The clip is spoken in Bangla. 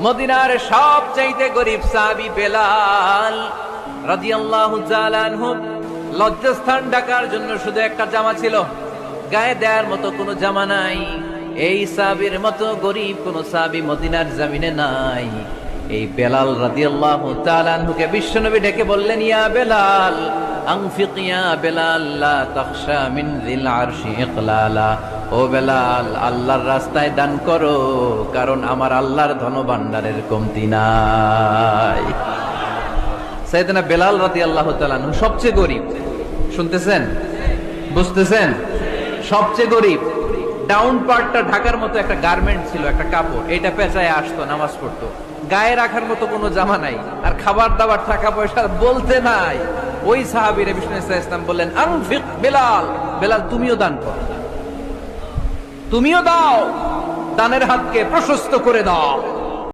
মদিনার সব চাইতে গরিব সাহাবি বেলাল তাআলা আনহু। লজ্জাস্থান ঢাকার জন্য শুধু একটা জামা ছিল। গায়ে দেওয়ার মতো কোনো জামা নাই। এই সাহাবীর মতো গরিব কোন সাহাবি মদিনার জামিনে নাই। এই বেলাল রাদিয়াল্লাহু তাআলা আনহুকে বিশ্বনবী ডেকে বললেন, ইয়া বেলাল আনফিক ইয়া বেলাল, লা তাখশা মিন আরশি ও বেলাল, আল্লাহর রাস্তায় দান করো, কারণ আমার আল্লাহর ধন ধনভাণ্ডারের কমতি নাই। সাইয়েদনা বেলাল রাদিয়াল্লাহু তাআলা আনহু সবচেয়ে গরিব। শুনতেছেন? বুঝতেছেন? সবচেয়ে গরিব। ডাউন পার্টটা ঢাকার মতো একটা গার্মেন্ট ছিল, একটা কাপড়। এটা পেঁচায় আসতো, নামাজ পড়তো। গায়ে রাখার মতো কোনো জামা নাই, আর খাবার দাবার, টাকা পয়সা বলতে নাই। ওই সাহাবীর বিষ্ণু ইসলাম বললেন, আনফিক বেলাল। বেলাল, তুমিও দান করো। তুমিও দাও দানের হাতকে প্রশস্ত করে দাও।